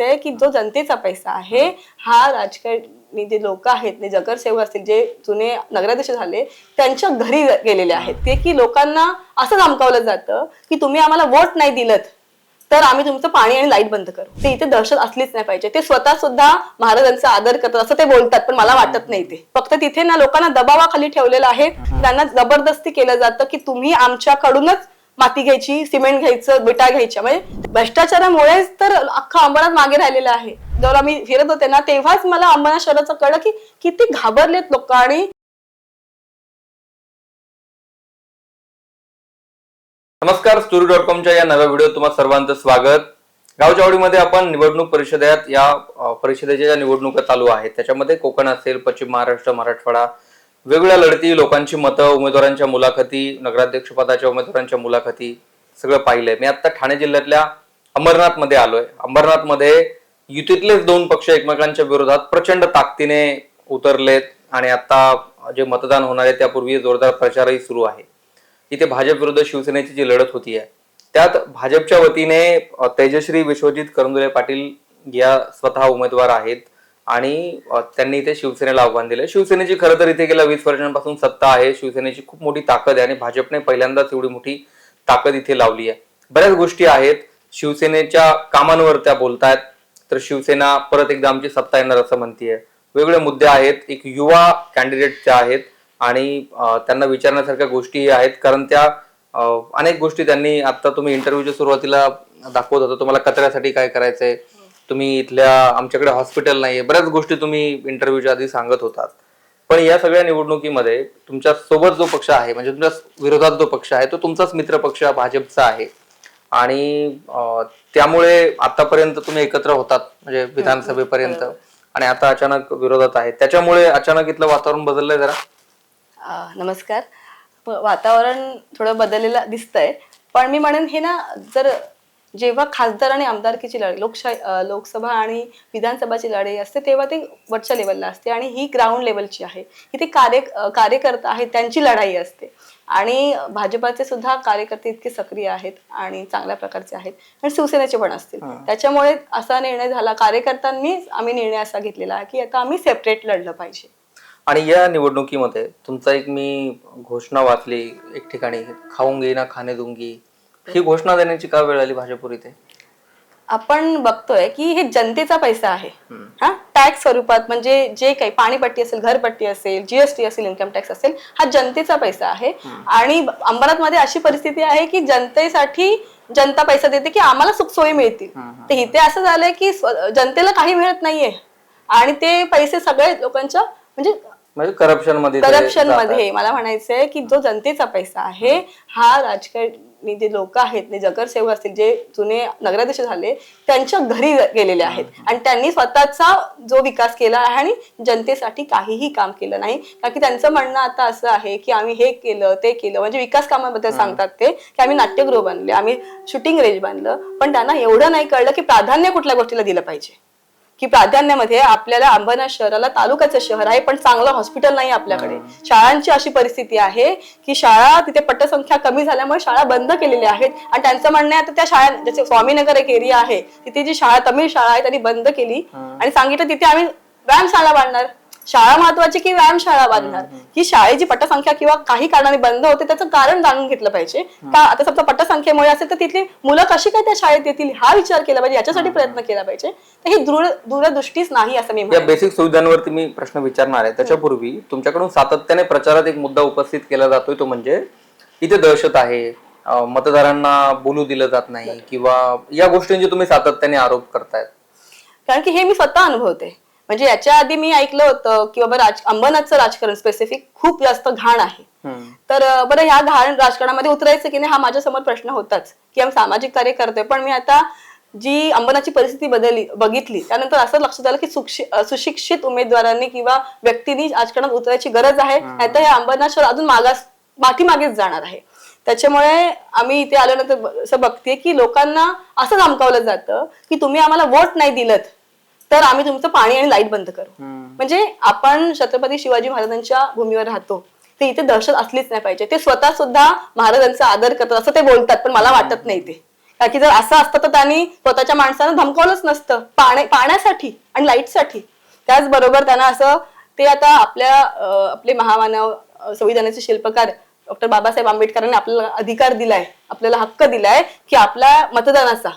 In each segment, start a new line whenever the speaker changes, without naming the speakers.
आहे की जो जनतेचा पैसा आहे हा राजकारणी जे लोक आहेत जे जगरसेवक असतील जे जुने नगराध्यक्ष झाले त्यांच्या घरी गेलेले आहेत. ते की लोकांना असं धमकावलं जातं की तुम्ही आम्हाला वोट नाही दिलत तर आम्ही तुमचं पाणी आणि लाइट बंद करू. ते इथे दहशत असलीच नाही पाहिजे. ते स्वतः सुद्धा महाराजांचा आदर करतात असं ते बोलतात पण मला वाटत नाही ते. फक्त तिथे ना लोकांना दबावाखाली ठेवलेलं आहे त्यांना जबरदस्ती केलं जातं की तुम्ही आमच्याकडूनच माती घ्यायची सिमेंट घ्यायचं बिटा घ्यायच्या. म्हणजे भ्रष्टाचारामुळेच तर अख्खा अंबरनाथ मागे राहिलेला आहे. जेव्हा आम्ही फिरत होते ना तेव्हाच मला अंबरनाथ शहराचं कळलं की किती घाबरलेत लोक आणि
नमस्कार स्टोरी डॉट कॉमच्या या नव्या व्हिडिओत तुम्हाला सर्वांचं स्वागत. गावच्या आवडीमध्ये आपण निवडणूक परिषदेत या परिषदेच्या ज्या निवडणुका चालू आहेत त्याच्यामध्ये कोकण असेल पश्चिम महाराष्ट्र मराठवाडा वेगवेगळ्या लढती लोकांची मतं उमेदवारांच्या मुलाखती नगराध्यक्षपदाच्या उमेदवारांच्या मुलाखती सगळं पाहिलंय. मी आता ठाणे जिल्ह्यातल्या अंबरनाथमध्ये आलोय. अंबरनाथमध्ये युतीतलेच दोन पक्ष एकमेकांच्या विरोधात प्रचंड ताकदीने उतरलेत आणि आता जे मतदान होणार आहे त्यापूर्वी जोरदार प्रचारही सुरू आहे. इथे भाजप विरुद्ध शिवसेनेची जी लढत होती आहे त्यात भाजपच्या वतीने तेजश्री विश्वजित करंदुले पाटील या स्वतः उमेदवार आहेत. आणि त्यांनी इथे शिवसेनेला आव्हान दिलं. शिवसेनेची खरं तर इथे गेल्या वीस वर्षांपासून सत्ता आहे. शिवसेनेची खूप मोठी ताकद आहे आणि भाजपने पहिल्यांदाच एवढी मोठी ताकद इथे लावली आहे. बऱ्याच गोष्टी आहेत. शिवसेनेच्या कामांवर त्या बोलतायत तर शिवसेना परत एकदा आमची सत्ता येणार असं म्हणतीये. वेगवेगळे मुद्दे आहेत. एक युवा कॅन्डिडेट त्या आहेत आणि त्यांना विचारण्यासारख्या गोष्टी आहेत. कारण त्या अनेक गोष्टी त्यांनी आता तुम्ही इंटरव्ह्यूच्या सुरुवातीला दाखवत होता. तुम्हाला कचऱ्यासाठी काय करायचंय? तुम्ही इथल्या आमच्याकडे हॉस्पिटल नाहीये. बऱ्याच गोष्टी तुम्ही इंटरव्ह्यूच्या आधी सांगत होतात. पण या सगळ्या निवडणुकीमध्ये तुमच्यासोबत जो पक्ष आहे म्हणजे तुमच्या विरोधात जो पक्ष आहे तो तुमचाच मित्र पक्ष भाजपचा आहे. आणि त्यामुळे आतापर्यंत तुम्ही एकत्र होतात म्हणजे विधानसभेपर्यंत. आणि आता अचानक विरोधात आहे. त्याच्यामुळे अचानक इथलं वातावरण बदललंय जरा?
नमस्कार. वातावरण थोडं बदललेलं दिसतंय. पण मी म्हणेन हे ना जर जेव्हा खासदार आणि आमदारकीची लढाई लोकशाही लोकसभा आणि विधानसभाची लढाई असते तेव्हा ती वरच्या लेवलला असते आणि ही ग्राउंड लेवलची आहे. इथे कार्य अं, कार्यकर्ता आहेत त्यांची लढाई असते. आणि भाजपाचे सुद्धा कार्यकर्ते इतके सक्रिय आहेत आणि चांगल्या प्रकारचे आहेत. आणि शिवसेनेचे पण असतील. त्याच्यामुळे असा निर्णय झाला. कार्यकर्त्यांनीच आम्ही निर्णय असा घेतलेला आहे की आता आम्ही सेपरेट लढलं पाहिजे.
आणि या निवडणुकीमध्ये तुमचा एक मी घोषणा वाचली एक ठिकाणी खाऊंगी ना खाणे दुंगी. ही घोषणा देण्याची का वेळ आली भाजपूर इथे?
आपण बघतोय की हे जनतेचा पैसा आहे. हा? टॅक्स स्वरूपात म्हणजे जे काही पाणीपट्टी असेल घरपट्टी असेल जीएसटी असेल इन्कम टॅक्स असेल हा जनतेचा पैसा आहे. आणि अंबरनाथमध्ये अशी परिस्थिती आहे की जनतेसाठी जनता पैसा देते की आम्हाला सुखसोयी मिळतील. तर इथे असं झालंय की जनतेला काही मिळत नाहीये. आणि ते पैसे सगळे लोकांच्या म्हणजे
म्हणजे करप्शनमध्ये
करप्शन. मध्ये मला म्हणायचंय की जो जनतेचा पैसा आहे हा राजकारणी जे लोक आहेत जे जगरसेवक असतील जे जुने नगराध्यक्ष झाले त्यांच्या घरी गेलेले आहेत. आणि त्यांनी स्वतःचा जो विकास केला आहे आणि जनतेसाठी काहीही काम केलं नाही. कारण की त्यांचं म्हणणं आता असं आहे की आम्ही हे केलं ते केलं. म्हणजे विकास कामाबद्दल सांगतात ते की आम्ही नाट्यगृह बांधले आम्ही शूटिंग रेंज बांधलं. पण त्यांना एवढं नाही कळलं की प्राधान्य कुठल्या गोष्टीला दिलं पाहिजे. की प्राधान्यामध्ये आपल्याला अंबरनाथ शहराला तालुक्याचं शहर आहे पण चांगलं हॉस्पिटल नाही आपल्याकडे. शाळांची अशी परिस्थिती आहे की शाळा तिथे पटसंख्या कमी झाल्यामुळे शाळा बंद केलेल्या आहेत. आणि त्यांचं म्हणणं आहे आता त्या शाळा जसे स्वामीनगर एक एरिया आहे तिथे जी शाळा तमिळ शाळा आहे त्यांनी बंद केली. आणि सांगितलं तिथे आम्ही व्यायामशाळा बांधणार. शाळा महत्वाची की व्यायामशाळा बांधणार? ही शाळेची पटसंख्या किंवा काही कारणाने बंद होते त्याचं कारण जाणून घेतलं पाहिजे. का आता समजा पटसंख्येमुळे असेल तर तिथली मुलं कशी काय त्या शाळेत येतील हा विचार केला पाहिजे याच्यासाठी प्रयत्न केला पाहिजे. तर ही दूर दूरदृष्टीच नाही असं मी
या. बेसिक सुविधांवरती मी प्रश्न विचारणार आहे. त्याच्यापूर्वी तुमच्याकडून सातत्याने प्रचारात एक मुद्दा उपस्थित केला जातोय तो म्हणजे इथे दहशत आहे. मतदारांना बोलू दिलं जात नाही किंवा या गोष्टींचे तुम्ही सातत्याने आरोप करतायत.
कारण की हे मी स्वतः अनुभवते. म्हणजे याच्या आधी मी ऐकलं होतं की बाबा राज अंबरनाथचं राजकारण स्पेसिफिक खूप जास्त घाण आहे. तर बरं ह्या घाण राजकारणामध्ये उतरायचं की नाही हा माझ्यासमोर प्रश्न होताच की आम्ही सामाजिक कार्य करतोय पण मी आता जी अंबरनाथची परिस्थिती बदलली बघितली त्यानंतर असं लक्षात आलं की सुशिक्षित उमेदवारांनी किंवा व्यक्तींनी राजकारणात उतरायची गरज आहे. नाहीतर हे अंबरनाथ शहर अजून मागास पाठीमागेच जाणार आहे. त्याच्यामुळे आम्ही इथे आल्यानंतर असं बघते की लोकांना असं धमकावलं जातं की तुम्ही आम्हाला वोट नाही दिलत. तर आम्ही तुमचं पाणी आणि लाइट बंद करू. म्हणजे आपण छत्रपती शिवाजी महाराजांच्या भूमीवर राहतो. ते इथे दहशत असलीच नाही पाहिजे. ते स्वतः सुद्धा महाराजांचा आदर करतात असं ते बोलतात पण मला वाटत नाही ते. कारण की जर असं असतं तर त्यांनी स्वतःच्या माणसानं धमकावलंच नसतं. पाण्या पाण्यासाठी आणि लाईटसाठी. त्याचबरोबर त्यांना असं ते आता आपल्या आपले महामानव संविधानाचे शिल्पकार डॉक्टर बाबासाहेब आंबेडकरांनी आपल्याला अधिकार दिलाय आपल्याला हक्क दिलाय की आपल्या मतदानाचा.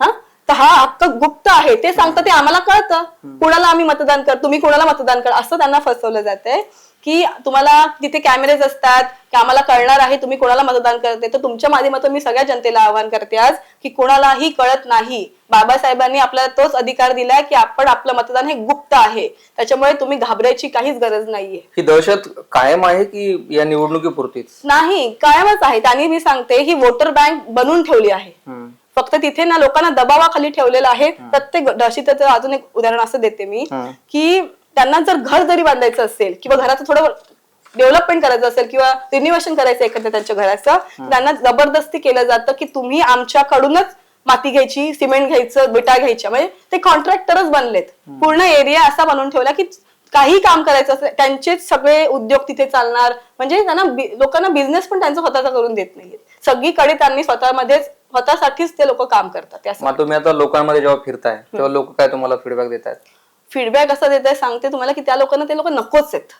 हा? तर हा हक्क गुप्त आहे ते सांगतं ते आम्हाला कळतं. कुणाला आम्ही मतदान कर तुम्ही कुणाला मतदान कर असं त्यांना फसवलं जातंय. की तुम्हाला तिथे कॅमेरेज असतात की आम्हाला कळणार आहे तुम्ही कोणाला मतदान करते तर तुमच्या माध्यमातून मी सगळ्या जनतेला आवाहन करते आज की कोणालाही कळत नाही. बाबासाहेबांनी आपल्याला तोच अधिकार दिलाय की आपण आपलं मतदान हे गुप्त आहे. त्याच्यामुळे तुम्ही घाबरायची काहीच गरज नाहीये.
ही दहशत कायम आहे की या निवडणुकीपुरतीच?
नाही कायमच आहे. त्यांनी मी सांगते ही वोटर बँक बनवून ठेवली आहे. फक्त तिथे ना लोकांना दबावाखाली ठेवलेलं आहे. प्रत्येक दहशतीचं अजून एक उदाहरण असं देते मी. की त्यांना जर घर जरी बांधायचं असेल किंवा घराचं थोडं डेव्हलपमेंट करायचं असेल किंवा रिन्युवेशन करायचं एखाद्या त्यांच्या घराचं त्यांना जबरदस्ती केलं जातं की तुम्ही आमच्याकडूनच माती घ्यायची सिमेंट घ्यायचं विटा घ्यायच्या. म्हणजे ते कॉन्ट्रॅक्टरच बनलेत. पूर्ण एरिया असा बनवून ठेवला की काही काम करायचं असेल त्यांचेच सगळे उद्योग तिथे चालणार. म्हणजे त्यांना लोकांना बिझनेस पण त्यांचा स्वतःचा करून देत नाहीये सगळीकडे त्यांनी स्वतःमध्येच स्वतःसाठीच ते लोक काम करतात
मग तुम्ही आता लोकांमध्ये जेव्हा फिरताय तेव्हा लोक काय तुम्हाला फीडबॅक देत आहेत?
फीडबॅक असं देत आहे सांगते तुम्हाला की त्या लोकांना ते लोक नकोच आहेत.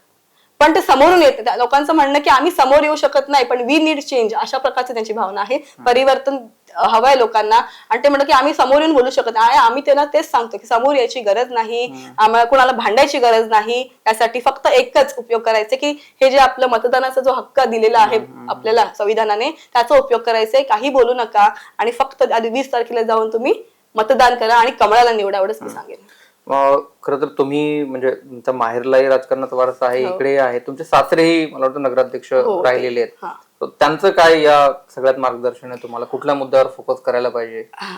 पण ते समोरून येते त्या लोकांचं म्हणणं की आम्ही समोर येऊ शकत नाही पण वी नीड चेंज अशा प्रकारची त्यांची भावना आहे. परिवर्तन हवंय लोकांना. आणि ते म्हणतात की आम्ही समोर येऊन बोलू शकत नाही. आम्ही त्यांना तेच सांगतो की समोर यायची गरज नाही. आम्हाला कुणाला भांडायची गरज नाही. त्यासाठी फक्त एकच उपयोग करायचे की हे जे आपलं मतदानाचा जो हक्क दिलेला आहे आपल्याला संविधानाने त्याचा उपयोग करायचा. आहे काही बोलू नका. आणि फक्त आधी वीस तारखेला जाऊन तुम्ही मतदान करा आणि कमळाला निवडा एवढंच मी सांगेन.
खरं तर तुम्ही म्हणजे तुमच्या माहेरलाही राजकारणाचा वारसा आहे इकडे आहे. तुमचे सासरेही मला वाटतं नगराध्यक्ष
हो,
राहिलेले आहेत.
हा.
त्यांचं काय या सगळ्यात मार्गदर्शन आहे तुम्हाला? कुठल्या मुद्द्यावर फोकस करायला पाहिजे?
हा,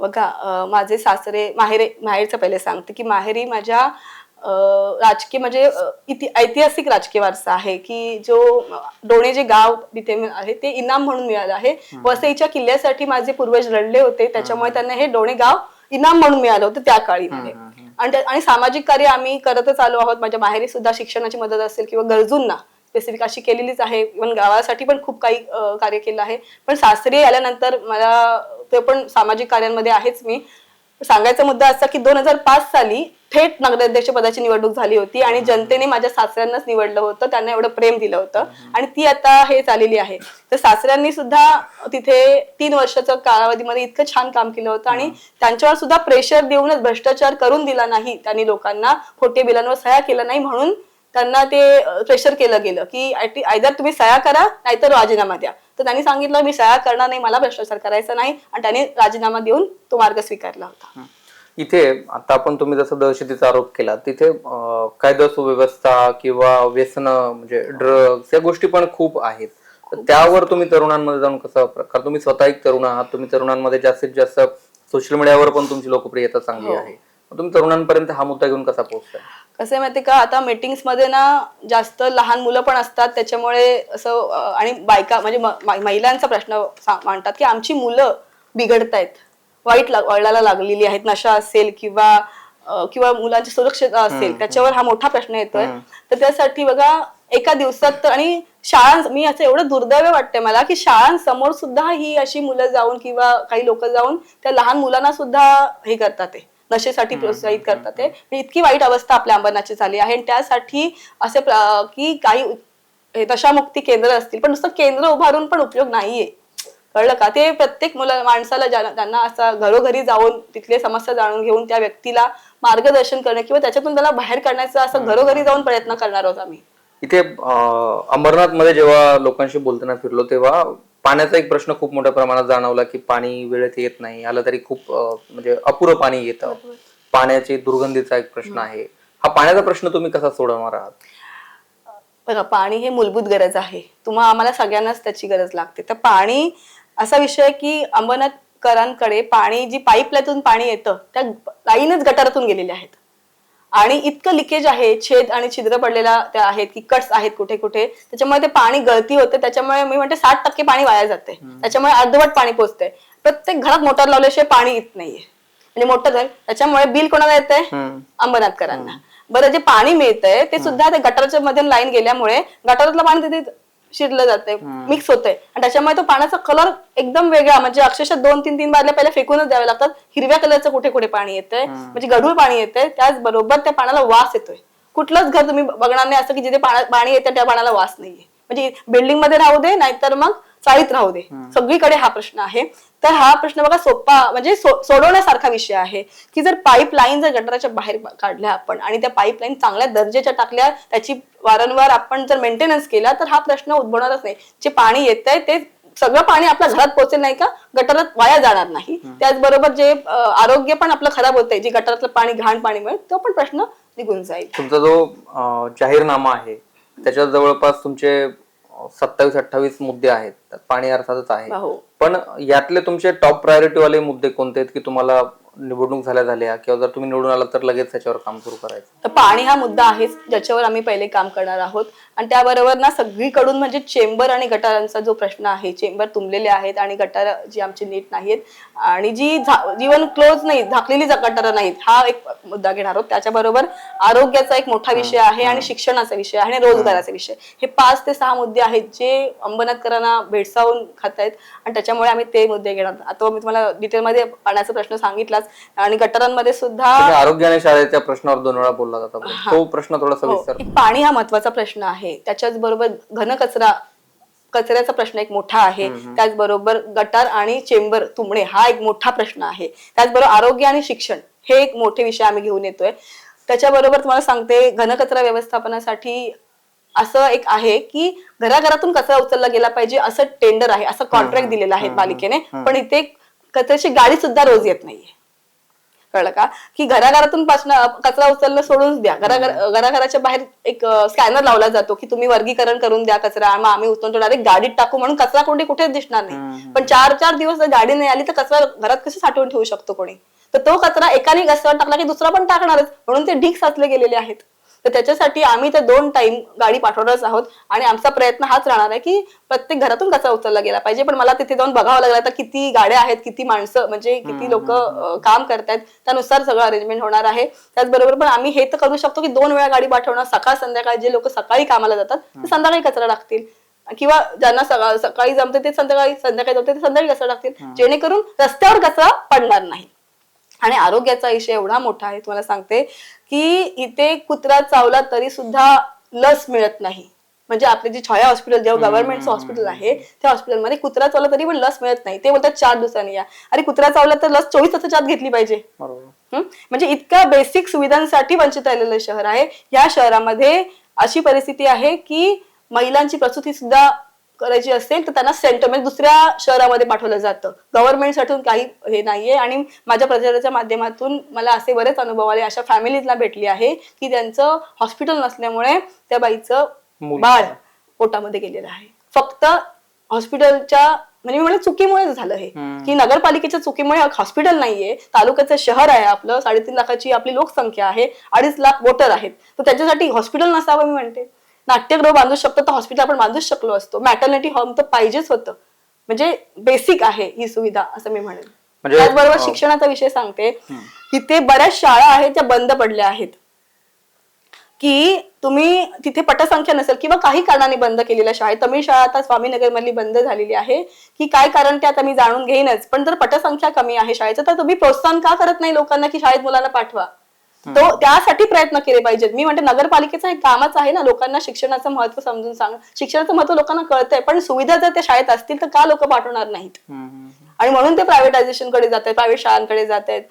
बघा माझे सासरे माहेरे माहेरचं पहिले सांगते की माहेरी माझ्या राजकीय म्हणजे इति- ऐतिहासिक राजकीय वारसा आहे की जो डोणे जे गाव तिथे आहे ते इनाम म्हणून मिळालं आहे. वसईच्या किल्ल्यासाठी माझे पूर्वज लढले होते. त्याच्यामुळे त्यांना हे डोणे गाव इनाम म्हणून मिळालं होतं त्या काळी. आणि आणि सामाजिक कार्य आम्ही करतच आलो आहोत. माझ्या माहेरी सुद्धा शिक्षणाची मदत असेल किंवा गरजूंना स्पेसिफिक अशी केलेलीच आहे. इव्हन गावासाठी पण खूप काही कार्य केलं आहे. पण सासरी आल्यानंतर मला ते पण सामाजिक कार्यांमध्ये आहेच मी. सांगायचा मुद्दा असा की दोन हजार पाच साली थेट नगराध्यक्ष पदाची निवडणूक झाली होती आणि जनतेने माझ्या सासऱ्यांनाच निवडलं होतं त्यांना एवढं प्रेम दिलं होतं. आणि ती आता हे झालेली आहे. तर सासऱ्यांनी सुद्धा तिथे तीन वर्षाच्या कालावधीमध्ये इतकं छान काम केलं होतं आणि त्यांच्यावर सुद्धा प्रेशर देऊनच भ्रष्टाचार करून दिला नाही त्यांनी लोकांना खोटे बिलांवर सह्या केलं नाही म्हणून त्यांना ते प्रेशर केलं गेलं की आयदर तुम्ही सह्या करा नाहीतर राजीनामा द्या. तर त्यांनी सांगितलं मी सह्या करणार नाही मला भ्रष्टाचार करायचा नाही. आणि त्यांनी राजीनामा देऊन तो मार्ग स्वीकारला होता.
इथे आता आपण तुम्ही जसं दहशतीचा आरोप केला तिथे कायदा सुव्यवस्था किंवा व्यसन म्हणजे ड्रग्स या गोष्टी पण खूप आहेत. तर त्यावर तुम्ही तरुणांमध्ये जाऊन कसं कारण तुम्ही स्वतः एक तरुण आहात तुम्ही तरुणांमध्ये जास्तीत जास्त सोशल मीडियावर पण तुमची लोकप्रियता चांगली आहे. मग तुम्ही तरुणांपर्यंत हा मुद्दा घेऊन कसा पोहोचताय
कसं आहे माहिती का? आता मीटिंग्समध्ये ना जास्त लहान मुलं पण असतात. त्याच्यामुळे असं अं, आणि बायका म्हणजे म- महिलांचा प्रश्न सा- मांडतात की आमची मुलं बिघडतायत. वाईट लाग- वळणाला लागलेली आहेत. नशा असेल किंवा अं, किंवा मुलांची सुरक्षितता असेल. त्याच्यावर हा मोठा प्रश्न येतोय. तर त्यासाठी बघा एका दिवसात तर आणि शाळां मी असं एवढं दुर्दैव वाटतंय मला की शाळांसमोर सुद्धा ही अशी मुलं जाऊन किंवा काही लोक जाऊन त्या लहान मुलांना सुद्धा हे करतात ते. नशेसाठी प्रोत्साहित करतात ते. इतकी वाईट अवस्था आपल्या अंबरनाथची झाली आहे. आणि त्यासाठी असे की काही दशामुक्ती केंद्र असतील पण नुसतं केंद्र उभारून पण उपयोग नाहीये. कळलं का? ते प्रत्येक मुला माणसाला ज्या- त्यांना असं घरोघरी जाऊन तिथले समस्या जाणून घेऊन त्या व्यक्तीला मार्गदर्शन करणं किंवा त्याच्यातून त्याला बाहेर काढण्याचा असं घरोघरी जाऊन प्रयत्न करणार आहोत आम्ही.
इथे अमरनाथमध्ये जेव्हा लोकांशी बोलताना फिरलो तेव्हा पाण्याचा एक प्रश्न खूप मोठ्या प्रमाणात जाणवला की पाणी वेळेत येत नाही. आलं तरी खूप म्हणजे अपुरं पाणी येतं. पाण्याची दुर्गंधीचा एक प्रश्न आहे. हा पाण्याचा प्रश्न तुम्ही कसा सोडवणार आहात?
बघा पाणी हे मूलभूत गरज आहे. तुम्हा आम्हाला सगळ्यांनाच त्याची गरज लागते. तर पाणी असा विषय की अंबरनाथकरांकडे पाणी जी पाईपलाईनतून पाणी येतं त्या लाईनच गटारातून गेलेल्या आहेत. आणि इतकं लिकेज आहे छेद आणि छिद्र पडलेला त्या आहेत की कट्स आहेत कुठे कुठे त्याच्यामुळे ते पाणी गळती होते त्याच्यामुळे मी म्हणते साठ टक्के पाणी वाया जाते. त्याच्यामुळे अर्धवट पाणी पोचतंय. प्रत्येक घरात मोटर लावल्याशिवाय पाणी येत नाहीये. म्हणजे मोटर झालं त्याच्यामुळे बिल कोणाला येतंय? अंबरनाथकरांना. बरं जे पाणी मिळतंय ते सुद्धा त्या गटाराच्या मध्ये लाईन गेल्यामुळे गटारातलं पाणी तिथे शिरलं जातंय मिक्स होतंय. आणि त्याच्यामुळे तो पाण्याचा कलर एकदम वेगळा म्हणजे अक्षरशः दोन तीन तीन बादल्या पहिल्या फेकूनच द्यावे लागतात. हिरव्या कलरचं कुठे कुठे पाणी येतंय म्हणजे गढूळ पाणी येतंय त्याचबरोबर त्या पाण्याला वास येतोय. कुठलंच घर तुम्ही बघणार नाही असं की जिथे पाणी येतं त्या पाण्याला वास नाहीये. म्हणजे बिल्डिंगमध्ये राहू दे नाहीतर मग चाळीत राहू दे. सगळीकडे हा प्रश्न आहे. तर हा प्रश्न बघा सोपा म्हणजे सो- सोडवण्यासारखा विषय आहे की जर पाईपलाईन जर गटाराच्या बाहेर काढल्या आपण आणि त्या पाईपलाईन चांगल्या दर्जाच्या टाकल्या त्याची वारंवार आपण जर मेंटेनन्स केला तर हा प्रश्न उद्भवणारच नाही. जे पाणी येत आहे ते सगळं पाणी आपल्या घरात पोहोचेल नाही का? गटारात वाया जाणार नाही. त्याचबरोबर जे आरोग्य पण आपलं खराब होत आहे जे गटारातलं पाणी घाण पाणी मिळेल तो पण प्रश्न निघून जाईल.
तुमचा जो जाहीरनामा आहे त्याच्यात जवळपास तुमचे सत्तावीस अठ्ठावीस मुद्दे आहेत. पाणी अर्थातच आहे.
हो.
पण यातले तुमचे टॉप प्रायोरिटी वाले मुद्दे कोणते आहेत की तुम्हाला निवडणूक झाल्या झाल्या किंवा जर तुम्ही निवडून आला तर लगेच त्याच्यावर काम सुरू करायचं.
तर पाणी हा मुद्दा आहेच ज्याच्यावर आम्ही पहिले काम करणार आहोत. आणि त्याबरोबर ना सगळीकडून म्हणजे चेंबर आणि गटारांचा जो प्रश्न आहे चेंबर तुंबलेले आहेत आणि गटार जी आमची नीट नाहीत आणि जी जीवन क्लोज नाही झाकलेली जा- गटारं नाहीत हा एक मुद्दा घेणार आहोत. त्याच्याबरोबर आरोग्याचा एक मोठा विषय आहे आणि शिक्षणाचा विषय आहे आणि रोजगाराचा विषय हे पाच ते सहा मुद्दे आहेत जे अंबरनाथकरांना भेडसावून खात आहेत आणि त्याच्यामुळे आम्ही ते मुद्दे घेणार. आता मी तुम्हाला डिटेलमध्ये पाण्याचा प्रश्न सांगितलाच. आणि गटारांमध्ये सुद्धा
आरोग्य आणि शाळेच्या प्रश्नावर दोन वेळा बोलला जाता तो प्रश्न थोडासा
हो,
विस्तार
एक पाणी हा महत्त्वाचा प्रश्न आहे. त्याच्याच बरोबर घन कचरा कचऱ्याचा प्रश्न एक मोठा आहे. त्याचबरोबर गटार आणि चेंबर तुंबणे हा एक मोठा प्रश्न आहे. त्याचबरोबर आरोग्य आणि शिक्षण हे एक मोठे विषय आम्ही घेऊन येतोय. त्याच्याबरोबर तुम्हाला सांगते घनकचरा व्यवस्थापनासाठी असं एक आहे की घराघरातून कचरा उचलला गेला पाहिजे असं टेंडर आहे असं कॉन्ट्रॅक्ट दिलेलं आहे पालिकेने. पण इथे कचऱ्याची गाडी सुद्धा रोज येत नाहीये. कळलं का? की घराघरातून पासन कचरा उचलणं सोडून द्या. घराघर घराघराच्या बाहेर एक स्कॅनर लावला जातो की तुम्ही वर्गीकरण करून द्या कचरा. मग आम्ही उचलून डायरेक्ट गाडीत टाकू म्हणून कचरा कोणी कुठेच दिसणार नाही. पण चार चार दिवस जर गाडी नाही आली तर कचरा घरात कशी साठवून ठेवू शकतो कोणी? तर तो कचरा एकाने कचरा टाकला की दुसरा पण टाकणारच. म्हणून ते ढीक साचले गेलेले आहेत. तर त्याच्यासाठी आम्ही तर दोन टाइम गाडी पाठवणारच आहोत. आणि आमचा प्रयत्न हाच राहणार आहे की प्रत्येक घरातून कचरा उचलला गेला पाहिजे. पण मला तिथे जाऊन बघावं लागलं तर किती गाड्या आहेत किती माणसं म्हणजे किती लोक काम करतायत त्यानुसार सगळं अरेंजमेंट होणार आहे. त्याचबरोबर पण आम्ही हे तर करू शकतो की दोन वेळा गाडी पाठवणार सकाळ संध्याकाळ जे लोक सकाळी कामाला जातात ते संध्याकाळी कचरा टाकतील. किंवा ज्यांना सकाळ सकाळी जमते ते संध्याकाळी संध्याकाळी जमते ते संध्याकाळी कचरा टाकतील. जेणेकरून रस्त्यावर कचरा पडणार नाही. आणि आरोग्याचा विषय एवढा मोठा आहे तुम्हाला सांगते. की इथे कुत्रा चावला तरी सुद्धा लस मिळत नाही. म्हणजे आपले जे छाया हॉस्पिटल जेव्हा गव्हर्नमेंटचं हॉस्पिटल आहे त्या हॉस्पिटलमध्ये कुत्रा चावला तरी पण लस मिळत नाही. ते बोलतात चार दिवसांनी या. अरे कुत्रा चावला तर लस चोवीस तासाच्या आत घेतली पाहिजे.
बरोबर?
म्हणजे इतक्या बेसिक सुविधांसाठी वंचित राहिलेलं शहर आहे. या शहरामध्ये अशी परिस्थिती आहे की महिलांची प्रसूती सुद्धा करायची असेल तर त्यांना सेंटर म्हणजे दुसऱ्या शहरामध्ये पाठवलं जातं. गव्हर्नमेंटसाठी काही हे नाहीये आणि माझ्या प्रचाराच्या माध्यमातून मला असे बरेच अनुभव आले. अशा फॅमिलीजला भेटली आहे की त्यांचं हॉस्पिटल नसल्यामुळे त्या बाईचं. बाळ पोटामध्ये गेलेलं आहे. फक्त हॉस्पिटलच्या म्हणजे मी म्हणेन चुकीमुळे झालं हे. की नगरपालिकेच्या चुकीमुळे हॉस्पिटल नाहीये तालुक्याचं शहर आहे आपलं साडेतीन लाखाची आपली लोकसंख्या आहे अडीच लाख वोटर आहेत. तर त्याच्यासाठी हॉस्पिटल नसावं मी म्हणते. नाट्यगृह बांधू शकतो तर हॉस्पिटल आपण बांधूच शकलो असतो. मॅटर्निटी होम तर पाहिजेच होतं. म्हणजे बेसिक आहे ही सुविधा असं मी म्हणेन.
म्हणजे,
त्याचबरोबर शिक्षणाचा विषय सांगते. तिथे बऱ्याच शाळा आहेत त्या बंद पडल्या आहेत. की तुम्ही तिथे पटसंख्या नसेल किंवा काही कारणाने बंद केलेल्या शाळेत तमिळ शाळा आता स्वामीनगर मधली बंद झालेली आहे. की काय कारण ते आता मी जाणून घेईनच. पण जर पटसंख्या कमी आहे शाळेचं तर तुम्ही प्रोत्साहन का करत नाही लोकांना की शाळेत मुलांना पाठवा? तो त्यासाठी प्रयत्न केले पाहिजेत. मी म्हणते नगरपालिकेचं हे कामच आहे ना लोकांना शिक्षणाचं महत्त्व समजून सांग. शिक्षणाचं महत्त्व लोकांना कळतंय पण सुविधा जर त्या शाळेत असतील तर का लोक पाठवणार नाहीत? आणि म्हणून ते प्रायव्हेटायझेशनकडे जात आहेत प्रायव्हेट शाळांकडे जात आहेत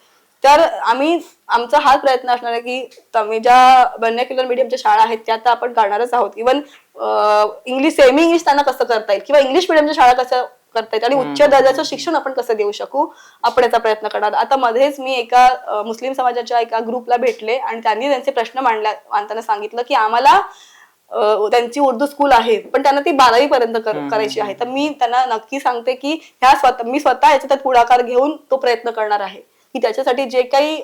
तर आम्ही आमचा हाच प्रयत्न असणार आहे की तुम्ही ज्या बन्याक्युलर मीडियमच्या शाळा आहेत त्या आता आपण काढणारच आहोत. इव्हन इंग्लिश सेमी इंग्लिश त्यांना कसं करता येईल? किंवा इंग्लिश मिडियमच्या शाळा कसं करता येईल आणि उच्च दर्जाचं शिक्षण आपण कसं देऊ शकू? आपण याचा प्रयत्न करणार आता मध्येच मी एका मुस्लिम समाजाच्या एका ग्रुपला भेटले आणि त्यांनी त्यांचे प्रश्न मांडल्या मांडताना सांगितलं की आम्हाला त्यांची उर्दू स्कूल आहे पण त्यांना ती बारावी पर्यंत कर- करायची आहे. तर मी त्यांना नक्की सांगते की ह्या स्वतः मी स्वतः याच्यात पुढाकार घेऊन तो प्रयत्न करणार आहे. की त्याच्यासाठी जे काही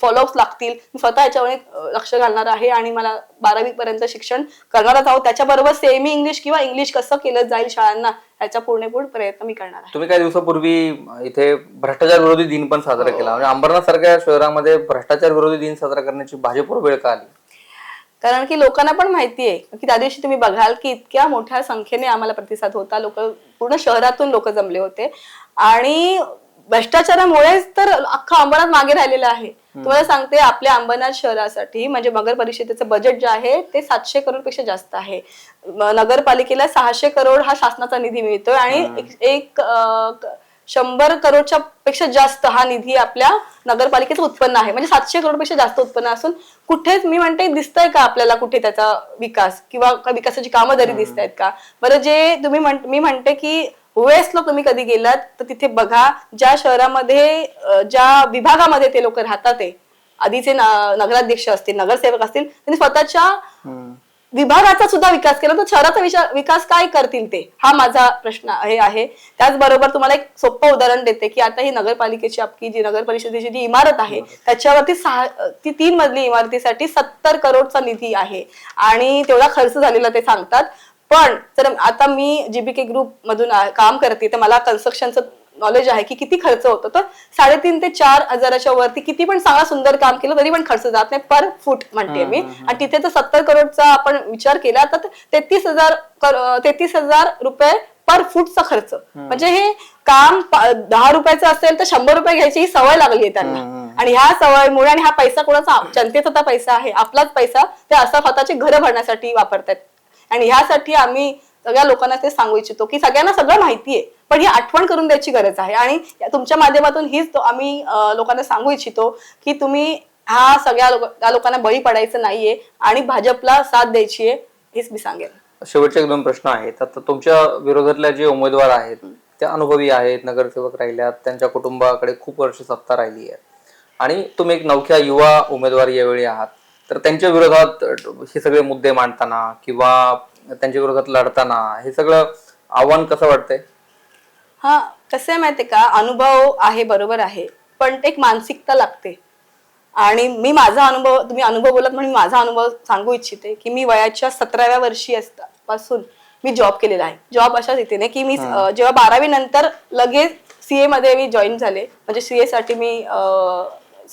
फॉलोअप्स लागतील मी स्वतः याच्यावर लक्ष घालणार आहे आणि मला बारावी पर्यंत शिक्षण करणारच आहोत. त्याच्याबरोबर सेमी इंग्लिश किंवा इंग्लिश कसं केलं जाईल शाळांना याचा पूर्णपूर्ण प्रयत्न मी करणार आहे.
तुम्ही काही दिवसापूर्वी इथे भ्रष्टाचार विरोधी दिन पण साजरा केला. म्हणजे अंबरनाथ सारख्या शहरामध्ये भ्रष्टाचार विरोधी दिन साजरा करण्याची भाजपवर वेळ का आली?
कारण की लोकांना पण माहितीये की त्या दिवशी तुम्ही बघाल की इतक्या मोठ्या संख्येने आम्हाला प्रतिसाद होता. लोक पूर्ण शहरातून लोक जमले होते. आणि भ्रष्टाचारामुळेच तर अख्खा अंबरनाथ मागे राहिलेलं आहे. तुम्हाला सांगते आपल्या अंबरनाथ शहरासाठी म्हणजे नगर परिषदेचं बजेट जे आहे ते सातशे करोडपेक्षा जास्त आहे. नगरपालिकेला सहाशे करोड हा शासनाचा निधी मिळतोय आणि एक- शंभर करोडच्या पेक्षा जास्त हा निधी आपल्या नगरपालिकेचं उत्पन्न आहे. म्हणजे सातशे करोडपेक्षा जास्त उत्पन्न असून कुठेच मी म्हणते दिसतंय का आपल्याला कुठे त्याचा विकास? किंवा विकासाची कामं जरी दिसत आहेत का? बरं जे तुम्ही मी म्हणते की वेस्टला तुम्ही कधी गेलात तर तिथे बघा ज्या शहरामध्ये ज्या विभागामध्ये ते लोक राहतात ते आधीचे नगराध्यक्ष असतील नगरसेवक असतील त्यांनी स्वतःच्या विभागाचा सुद्धा विकास केला तर शहराचा विकास काय करतील ते? हा माझा प्रश्न हे आहे. त्याचबरोबर तुम्हाला एक सोपं उदाहरण देते की आता ही नगरपालिकेची आपली जी नगर परिषदेची जी इमारत आहे त्याच्यावरती सहा ती तीन मजली इमारतीसाठी सत्तर करोडचा निधी आहे. आणि तेवढा खर्च झालेला ते सांगतात. पण जर आता मी जीबीके ग्रुप मधून काम करते तर मला कन्स्ट्रक्शनचं नॉलेज आहे की किती खर्च होतो. तर साडेतीन ते चार हजाराच्या वरती किती पण चांगला सुंदर काम केलं तरी पण खर्च जात नाही पर फूट म्हणते मी. आणि तिथे तर सत्तर करोडचा आपण विचार केला तर तेहतीस हजार तेहतीस हजार रुपये पर फूटचा खर्च. म्हणजे हे काम दहा रुपयाचं असेल तर शंभर रुपये घ्यायची ही सवय लागली आहे त्यांना. आणि ह्या सवयीमुळे आणि हा पैसा कोणाचा जनतेचा पैसा आहे आपलाच पैसा ते असं स्वतःचे घर भरण्यासाठी वापरतात आणि ह्यासाठी आम्ही सगळ्या लोकांना ते सांगू इच्छितो की सगळ्यांना सगळं माहितीये पण ही आठवण करून द्यायची गरज आहे. आणि तुमच्या माध्यमातून हीच आम्ही लोकांना सांगू इच्छितो की तुम्ही हा सगळ्या लोक लोकांना बळी पडायचं नाहीये आणि भाजपला साथ द्यायची आहे हेच मी सांगेन.
शेवटचे एक दोन प्रश्न आहेत. आता तुमच्या विरोधातल्या जे उमेदवार आहेत त्या अनुभवी आहेत नगरसेवक राहिल्यात त्यांच्या कुटुंबाकडे खूप वर्ष सत्ता राहिली आहे आणि तुम्ही एक नवख्या युवा उमेदवार यावेळी आहात. तर त्यांच्या विरोधात हे सगळे मुद्दे मांडताना किंवा त्यांच्या विरोधात लढताना हे सगळं आव्हान कसं वाटतंय?
हा कसं आहे माहितीये का? अनुभव आहे बरोबर आहे. पण एक मानसिकता लागते. आणि मी माझा अनुभव तुम्ही अनुभव बोलत म्हणून माझा अनुभव सांगू इच्छिते की मी वयाच्या सतराव्या वर्षी असता पासून मी जॉब केलेला आहे. जॉब अशा रीतीने की मी जेव्हा बारावी नंतर लगेच सीए मध्ये मी जॉईन झाले. म्हणजे सीए साठी मी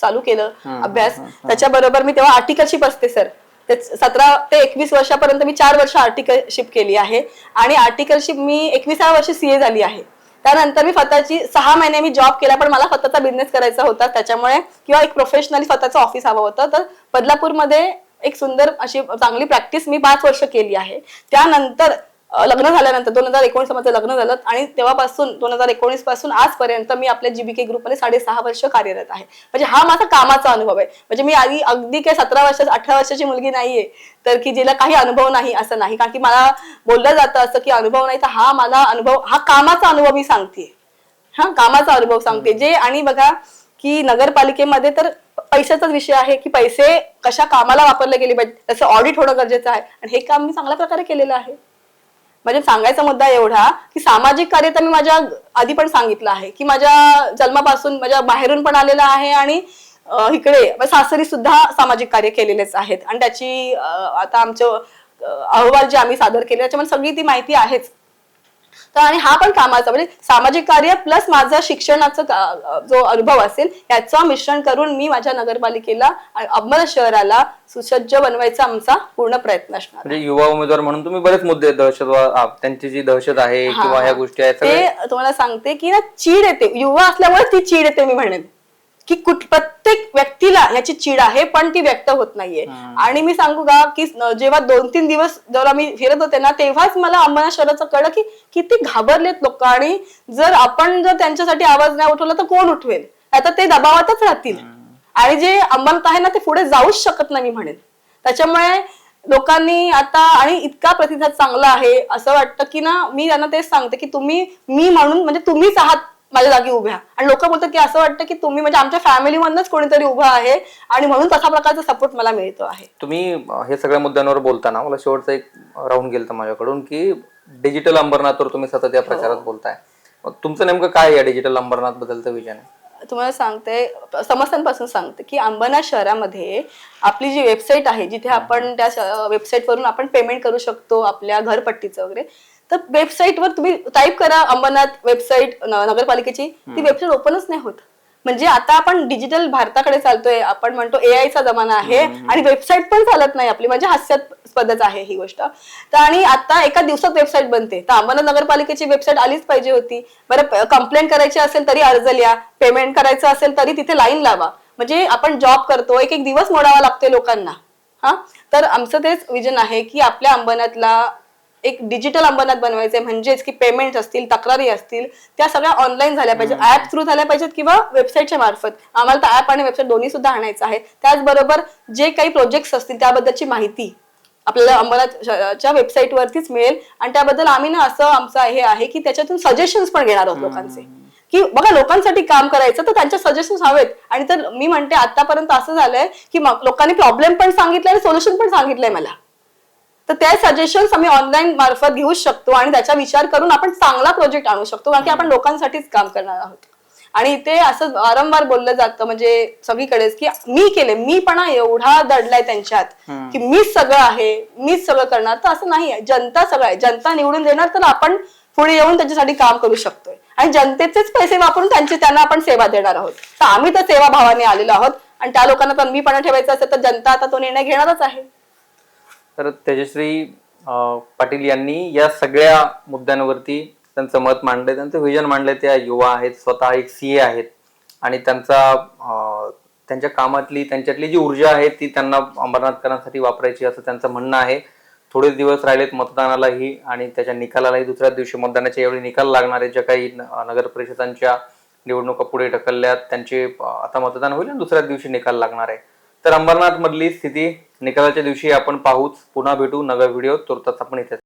चालू केलं. अभ्यास. त्याच्याबरोबर मी तेव्हा आर्टिकलशिप असते सर सतरा ते एकवीस वर्षापर्यंत मी चार वर्ष आर्टिकलशिप केली आहे. आणि आर्टिकलशिप मी एकविसाव्या वर्षी सीए झाली आहे. त्यानंतर मी स्वतःची सहा महिने मी जॉब केला पण मला स्वतःचा बिझनेस करायचा होता. त्याच्यामुळे किंवा एक प्रोफेशनली स्वतःचं ऑफिस हवं होतं. तर बदलापूरमध्ये एक सुंदर अशी चांगली प्रॅक्टिस मी पाच वर्ष केली आहे. त्यानंतर लग्न झाल्यानंतर दोन हजार एकोणीस माझं लग्न झालं आणि तेव्हापासून दोन हजार एकोणीसपासून आजपर्यंत मी आपल्या जीबीके ग्रुपमध्ये साडेसहा वर्ष कार्यरत आहे. म्हणजे हा माझा कामाचा अनुभव आहे. म्हणजे मी आधी अगदी काय सतरा वर्ष अठरा वर्षाची मुलगी नाहीये तर की जिला काही अनुभव नाही असं नाही. कारण की मला बोललं जातं असं की अनुभव नाही तर हा मला अनुभव हा कामाचा अनुभव मी सांगते. हा कामाचा अनुभव सांगते. जे आणि बघा की नगरपालिकेमध्ये तर पैशाचाच विषय आहे की पैसे कशा कामाला वापरले गेले पाहिजे. तसं ऑडिट होणं गरजेचं आहे. आणि हे काम मी चांगल्या प्रकारे केलेलं आहे. म्हणजे सांगायचा मुद्दा एवढा की सामाजिक कार्य तर मी माझ्या आधी पण सांगितलं आहे की माझ्या जन्मापासून माझ्या बाहेरून पण आलेलं आहे आणि इकडे सासरी सुद्धा सामाजिक कार्य केलेलेच आहेत. आणि त्याची आता आमचं अहवाल जे आम्ही सादर केले त्याच्यामध्ये सगळी ती माहिती आहेच. तर आणि हा पण कामाचा म्हणजे सामाजिक कार्य प्लस माझा शिक्षणाचा जो अनुभव असेल याचं मिश्रण करून मी माझ्या नगरपालिकेला आणि अंबरनाथ शहराला सुसज्ज बनवायचा आमचा पूर्ण प्रयत्न असणार
म्हणजे युवा उमेदवार म्हणून तुम्ही बरेच मुद्दे दहशतवाद त्यांची जी दहशत आहे किंवा ह्या. गोष्टी आहेत
ते तुम्हाला सांगते की ना चीड येते. युवा असल्यामुळे ती चीड येते मी म्हणेन. की कुठ प्रत्येक व्यक्तीला ह्याची चीड आहे पण ती व्यक्त होत नाहीये. आणि मी सांगू का की जेव्हा दोन तीन दिवस जेव्हा मी फिरत होते ना तेव्हाच मला अंबरनाथ शहराचं कळलं की किती घाबरलेत लोक. आणि जर आपण जर त्यांच्यासाठी आवाज नाही उठवला तर कोण उठवेल? आता ते दबावातच राहतील. आणि जे अंबरनाथ आहे ना ते पुढे जाऊच शकत नाही मी म्हणेन. त्याच्यामुळे लोकांनी आता आणि इतका प्रतिसाद चांगला आहे असं वाटतं की ना मी त्यांना तेच सांगते की तुम्ही मी म्हणून म्हणजे तुम्हीच आहात माझ्या जागी उभ्या. आणि लोक बोलतात की असं वाटतं की तुम्ही म्हणजे आमच्या फॅमिलीमधनच कोणीतरी उभं आहे आणि म्हणून तसा प्रकारचा सपोर्ट मला मिळतो आहे.
तुम्ही हे सगळ्या मुद्द्यांवर बोलताना मला शेवटचा एक राऊंड गेलं माझ्याकडून की डिजिटल अंबरनाथवर तुम्ही सतत या प्रचारात बोलताय. मग तुमचं नेमकं काय आहे या डिजिटल अंबरनाथ बद्दलचं विजन आहे
तुम्हाला सांगते समस्यांपासून सांगते की अंबरनाथ शहरामध्ये आपली जी वेबसाईट आहे जिथे आपण त्या वेबसाईटवरून आपण पेमेंट करू शकतो आपल्या घरपट्टीचं वगैरे तर वेबसाईटवर तुम्ही टाईप करा अंबरनाथ वेबसाईट नगरपालिकेची. ती वेबसाईट ओपनच नाही होत. म्हणजे आता आपण डिजिटल भारताकडे चालतोय आपण म्हणतो AI चा जमाना आहे आणि वेबसाईट पण चालत नाही आपली. म्हणजे हास्यास्पदच आहे ही गोष्ट. तर आणि आता एका दिवसात वेबसाईट बनते. तर आम्हाला नगरपालिकेची वेबसाईट आलीच पाहिजे होती. बरं कंप्लेंट करायची असेल तरी अर्ज लिहा. पेमेंट करायचं असेल तरी तिथे लाईन लावा. म्हणजे आपण जॉब करतो एक एक दिवस मोडावा लागतोय लोकांना. हा? तर आमचं तेच विजन आहे की आपल्या अंबरनाथला एक डिजिटल अंबरनाथ बनवायचे म्हणजेच की पेमेंट असतील तक्रारी असतील त्या सगळ्या ऑनलाईन झाल्या पाहिजेत. ऍप थ्रू झाल्या पाहिजेत किंवा वेबसाईटच्या मार्फत. आम्हाला तर ऍप आणि वेबसाईट दोन्ही सुद्धा आणायचं आहे. त्याचबरोबर जे काही प्रोजेक्ट्स असतील त्याबद्दलची माहिती आपल्याला अंबरनाथच्या वेबसाईट वरतीच मिळेल. आणि त्याबद्दल आम्ही ना असं आमचं हे आहे की त्याच्यातून सजेशन्स पण घेणार आहोत लोकांचे. की बघा लोकांसाठी काम करायचं तर त्यांच्या सजेशन्स हवेत. आणि तर मी म्हणते आतापर्यंत असं झालंय की लोकांनी प्रॉब्लेम पण सांगितलंय आणि सोल्युशन पण सांगितलंय मला. तर त्या सजेशन्स आम्ही ऑनलाईन मार्फत घेऊ शकतो आणि त्याचा विचार करून आपण चांगला प्रोजेक्ट आणू शकतो कारण की आपण लोकांसाठीच काम करणार आहोत. आणि ते असं वारंवार बोललं जातं म्हणजे सगळीकडेच की मी केले मी पण एवढा दडलाय त्यांच्यात की मीच सगळं आहे मीच सगळं करणार तर असं नाही आहे जनता सगळं आहे. जनता निवडून देणार तर आपण पुढे येऊन त्यांच्यासाठी काम करू शकतोय. आणि जनतेचेच पैसे वापरून त्यांची त्यांना आपण सेवा देणार आहोत. तर आम्ही तर सेवा भावाने आलेलो आहोत आणि त्या लोकांना तन्मीपणा ठेवायचा असेल तर जनता आता तो निर्णय घेणारच आहे.
तर तेजश्री पाटील यांनी या सगळ्या मुद्द्यांवरती त्यांचं मत मांडलंय. त्यांचं विजन मांडलंय त्या युवा आहेत स्वतः एक सीए आहेत. आणि त्यांचा त्यांच्या कामातली त्यांच्यातली जी ऊर्जा आहे ती त्यांना अंबरनाथकरांसाठी वापरायची असं त्यांचं म्हणणं आहे. थोडे दिवस राहिलेत मतदानालाही आणि त्याच्या निकालालाही. दुसऱ्या दिवशी मतदानाच्या यावेळी निकाल लागणार आहे ज्या काही न- नगर परिषदांच्या निवडणुका पुढे ढकलल्यात त्यांचे आता मतदान होईल आणि दुसऱ्या दिवशी निकाल लागणार आहे. तर अंबरनाथ मधली स्थिती निकालाच्या दिवशी आपण पाहूच. पुन्हा भेटू नव्या व्हिडिओ तुर्तास आपण इथे